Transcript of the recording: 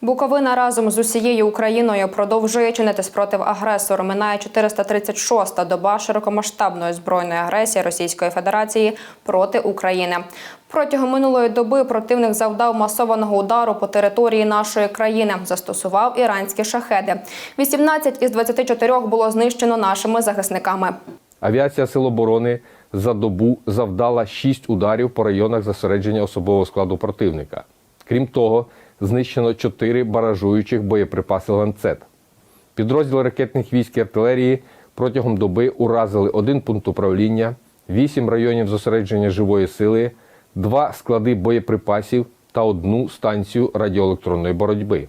Буковина разом з усією Україною продовжує чинити спротив агресору. Минає 436-та доба широкомасштабної збройної агресії Російської Федерації проти України. Протягом минулої доби противник завдав масованого удару по території нашої країни, застосував іранські шахеди. 18 із 24 було знищено нашими захисниками. Авіація Сил оборони за добу завдала 6 ударів по районах зосередження особового складу противника. Крім того, знищено 4 баражуючих боєприпаси ланцет. Підрозділи ракетних військ і артилерії протягом доби уразили один пункт управління, 8 районів зосередження живої сили, 2 склади боєприпасів та одну станцію радіоелектронної боротьби.